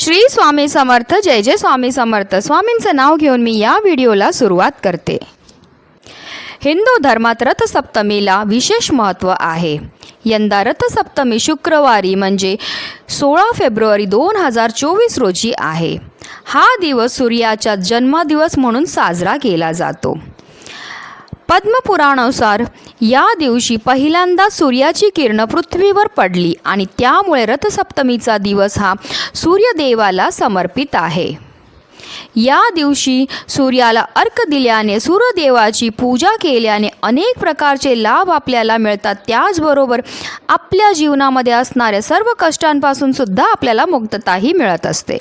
श्री स्वामी समर्थ जय जय स्वामी समर्थ. स्वामींचं नाव घेऊन मी या व्हिडिओला सुरुवात करते. हिंदू धर्मात रथसप्तमीला विशेष महत्त्व आहे. यंदा रथसप्तमी शुक्रवारी म्हणजे सोळा फेब्रुवारी दोन हजार चोवीस रोजी आहे. हा दिवस सूर्याचा जन्मदिवस म्हणून साजरा केला जातो. पद्मपुराणानुसार या दिवशी पहिल्यांदा सूर्याची किरण पृथ्वीवर पडली आणि त्यामुळे रथसप्तमीचा दिवस हा सूर्यदेवाला समर्पित आहे. या दिवशी सूर्याला अर्क दिल्याने सूर्यदेवाची पूजा केल्याने अनेक प्रकारचे लाभ आपल्याला मिळतात. त्याचबरोबर आपल्या जीवनामध्ये असणाऱ्या सर्व कष्टांपासून सुद्धा आपल्याला मुक्तताही मिळत असते.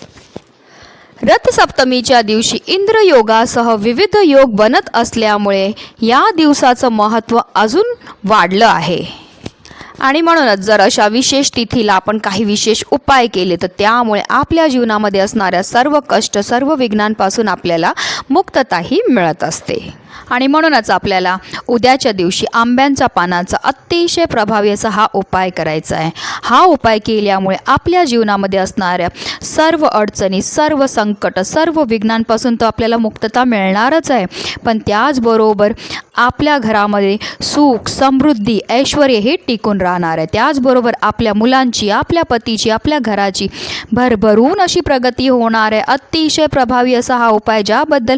रथसप्तमीच्या दिवशी इंद्रयोगासह विविध योग बनत असल्यामुळे या दिवसाचं महत्त्व अजून वाढलं आहे. आणि म्हणूनच जर अशा विशेष तिथीला आपण काही विशेष उपाय केले तर त्यामुळे आपल्या जीवनामध्ये असणाऱ्या सर्व कष्ट सर्व विघ्नांपासून आपल्याला मुक्तताही मिळत असते. आणि म्हणूनच आपल्याला उद्याच्या दिवशी आंब्यांच्या पानाचा अतिशय प्रभावी असा हा उपाय करायचा आहे. हा उपाय केल्यामुळे आपल्या जीवनामध्ये असणाऱ्या सर्व अडचणी सर्व संकट सर्व विघ्नांपासून तर आपल्याला मुक्तता मिळणारच आहे. पण त्याचबरोबर आपल्या घरामध्ये सुख समृद्धी ऐश्वर हे टिकून राहणार आहे. त्याचबरोबर आपल्या मुलांची आपल्या पतीची आपल्या घराची भरभरून अशी प्रगती होणार आहे. अतिशय प्रभावी असा हा उपाय ज्याबद्दल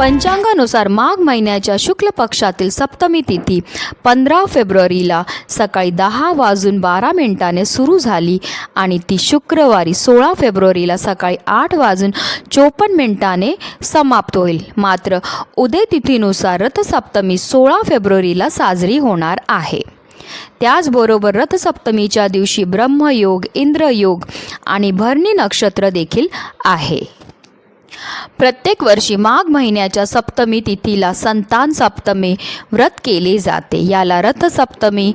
पंचांगानुसार माघ महिन्याच्या शुक्ल पक्षातील सप्तमी तिथी पंधरा फेब्रुवारीला सकाळी दहा वाजून बारा मिनिटाने सुरू झाली आणि ती शुक्रवारी सोळा फेब्रुवारीला सकाळी आठ वाजून चोपन्न मिनिटाने समाप्त होईल. मात्र उदय तिथीनुसार रथसप्तमी सोळा फेब्रुवारीला साजरी होणार आहे. त्याचबरोबर रथसप्तमीच्या दिवशी ब्रह्मयोग इंद्रयोग आणि भरणी नक्षत्र देखील आहे. प्रत्येक वर्षी माघ महिन्याच्या सप्तमी तिथीला संतान सप्तमी व्रत केले जाते. याला रथसप्तमी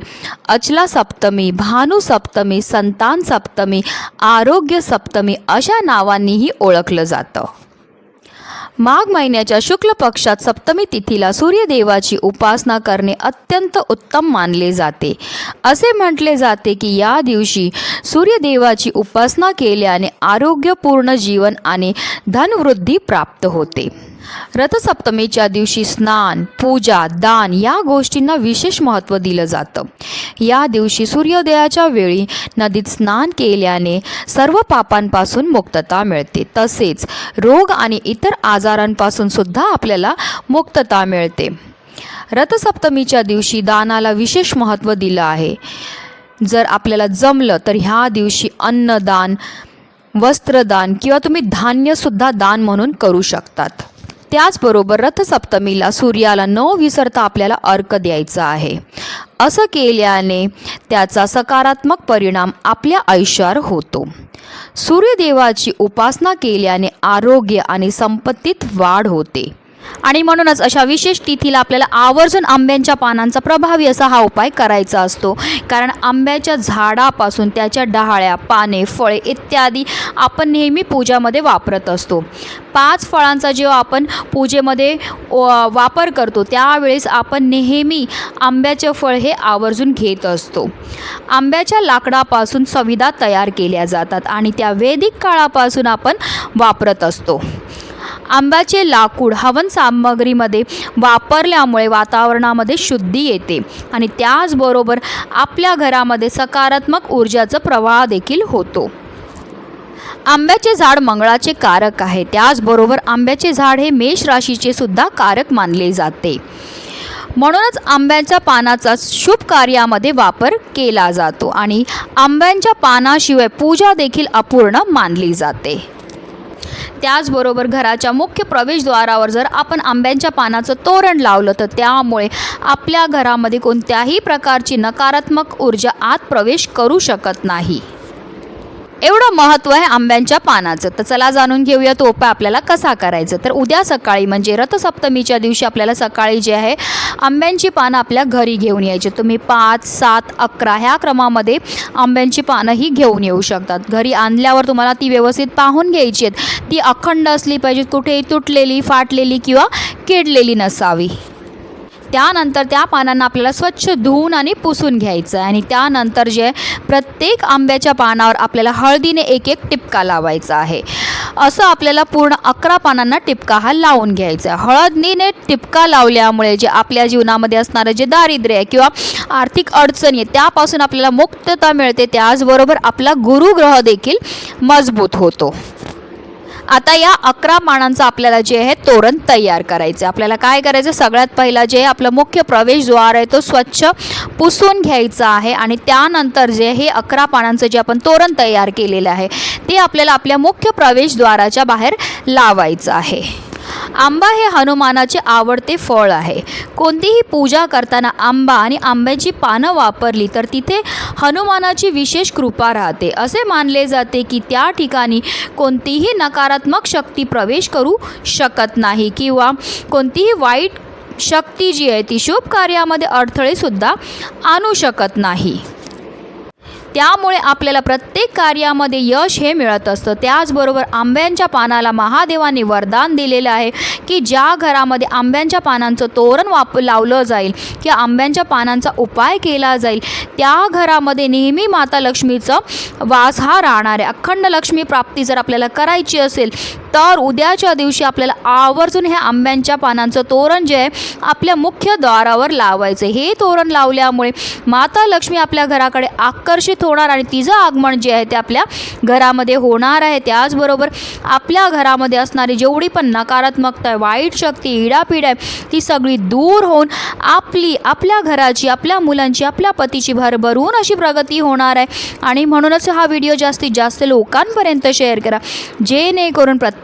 अचला सप्तमी भानू सप्तमी संतान सप्तमी आरोग्य सप्तमी अशा नावांनीही ओळखलं जातं. माघ महिन्याच्या शुक्ल पक्षात सप्तमी तिथीला सूर्यदेवाची उपासना करणे अत्यंत उत्तम मानले जाते. असे म्हटले जाते की या दिवशी सूर्यदेवाची उपासना केल्याने आरोग्यपूर्ण जीवन आणि धनवृद्धी प्राप्त होते. रथसप्तमीच्या दिवशी स्नान पूजा दान या गोष्टींना विशेष महत्त्व दिलं जातं. या दिवशी सूर्योदयाच्या वेळी नदीत स्नान केल्याने सर्व पापांपासून मुक्तता मिळते. तसेच रोग आणि इतर आजारांपासून सुद्धा आपल्याला मुक्तता मिळते. रथसप्तमीच्या दिवशी दानाला विशेष महत्त्व दिलं आहे. जर आपल्याला जमलं तर ह्या दिवशी अन्नदान वस्त्रदान किंवा तुम्ही धान्यसुद्धा दान म्हणून करू शकतात. त्याचबरोबर रथसप्तमीला सूर्याला न विसरता आपल्याला अर्क द्यायचा आहे. असं केल्याने त्याचा सकारात्मक परिणाम आपल्या आयुष्यावर होतो. सूर्यदेवाची उपासना केल्याने आरोग्य आणि संपत्तीत वाढ होते. आणि म्हणूनच अशा विशेष तिथीला आपल्याला आवर्जून आंब्यांच्या पानांचा प्रभावी असा हा उपाय करायचा असतो. कारण आंब्याच्या झाडापासून त्याच्या डहाळ्या पाने फळे इत्यादी आपण नेहमी पूजामध्ये वापरत असतो. पाच फळांचा जेव्हा आपण पूजेमध्ये व- वापर करतो त्यावेळेस आपण नेहमी आंब्याचे फळ हे आवर्जून घेत असतो. आंब्याच्या लाकडापासून संविधा तयार केल्या जातात आणि त्या वैदिक काळापासून आपण वापरत असतो. आंब्याचे लाकूड हवन सामग्रीमध्ये वापरल्यामुळे वातावरणामध्ये शुद्धी येते. आणि त्याचबरोबर आपल्या घरामध्ये सकारात्मक ऊर्जाचा प्रवाह देखील होतो. आंब्याचे झाड मंगळाचे कारक आहे. त्याचबरोबर आंब्याचे झाड हे मेष राशीचे सुद्धा कारक मानले जाते. म्हणूनच आंब्याच्या पानाचा शुभ कार्यामध्ये वापर केला जातो आणि आंब्यांच्या पानाशिवाय पूजा देखील अपूर्ण मानली जाते. त्याचबरोबर घराच्या मुख्य प्रवेशद्वारावर जर आपण आंब्यांच्या पानाचं तोरण लावलं तर त्यामुळे आपल्या घरामध्ये कोणत्याही प्रकारची नकारात्मक ऊर्जा आत प्रवेश करू शकत नाही. एवढं महत्त्व आहे आंब्यांच्या पानाचं. तर चला जाणून घेऊया तो उपाय आपल्याला कसा करायचा. तर उद्या सकाळी म्हणजे रथसप्तमीच्या दिवशी आपल्याला सकाळी जे आहे आंब्यांची पानं आपल्या घरी घेऊन यायची. तुम्ही पाच सात अकरा ह्या क्रमामध्ये आंब्यांची पानं ही घेऊन येऊ शकतात. घरी आणल्यावर तुम्हाला ती व्यवस्थित पाहून घ्यायची आहेत. ती अखंड असली पाहिजेत कुठेही तुटलेली फाटलेली किंवा किडलेली नसावी. त्यानंतर त्या पानांना आपल्याला स्वच्छ धुवून आणि पुसून घ्यायचं आहे. आणि त्यानंतर जे प्रत्येक आंब्याच्या पानावर आपल्याला हळदीने एक एक टिपका लावायचा आहे. असं आपल्याला पूर्ण अकरा पानांना टिपका हा लावून घ्यायचा आहे. हळदीने टिपका लावल्यामुळे जे आपल्या जीवनामध्ये असणारं जे दारिद्र्य आहे किंवा आर्थिक अडचणी आहे त्यापासून आपल्याला मुक्तता मिळते. त्याचबरोबर आपला गुरुग्रह देखील मजबूत होतो. आता या अकरा पानांचं आपल्याला जे आहे तोरण तयार करायचं आपल्याला काय करायचं सगळ्यात पहिला जे आपलं मुख्य प्रवेशद्वार आहे तो स्वच्छ पुसून घ्यायचा आहे आणि त्यानंतर जे हे अकरा पानांचं जे आपण तोरण तयार केलेलं आहे ते आपल्याला आपल्या मुख्य प्रवेशद्वाराच्या बाहेर लावायचं आहे. आंबा हे हनुमानाचे आवडते फळ आहे. कोणतीही पूजा करताना आंबा आणि आंब्याची पानं वापरली तर तिथे हनुमानाची विशेष कृपा राहते. असे मानले जाते की त्या ठिकाणी कोणतीही नकारात्मक शक्ती प्रवेश करू शकत नाही किंवा कोणतीही वाईट शक्ती जी आहे ती शुभ कार्यामध्ये अडथळेसुद्धा आणू शकत नाही. त्यामुळे आपल्याला प्रत्येक कार्यामध्ये यश हे मिळत असतं. त्याचबरोबर आंब्यांच्या पानाला महादेवाने वरदान दिलेलं आहे की ज्या घरामध्ये आंब्यांच्या पानांचं तोरण वाप लावलं जाईल किंवा आंब्यांच्या पानांचा उपाय केला जाईल त्या घरामध्ये नेहमी माता लक्ष्मीचं वास हा राहणार आहे. अखंड लक्ष्मी प्राप्ती जर आपल्याला करायची असेल तर उद्याच्या दिवशी आपल्याला आवर्जून ह्या आंब्यांच्या पानांचं तोरण जे आहे आपल्या मुख्य द्वारावर लावायचं हे तोरण लावल्यामुळे माता लक्ष्मी आपल्या घराकडे आकर्षित होणार आणि तिचं आगमन जे आहे ते आपल्या घरामध्ये होणार आहे. त्याचबरोबर आपल्या घरामध्ये असणारी जेवढी पण नकारात्मकता आहे वाईट शक्ती इडापीड आहे ती सगळी दूर होऊन आपली आपल्या घराची आपल्या मुलांची आपल्या पतीची भरभरून अशी प्रगती होणार आहे. आणि म्हणूनच हा व्हिडिओ जास्तीत जास्त लोकांपर्यंत शेअर करा. जेणेकरून प्रत्येक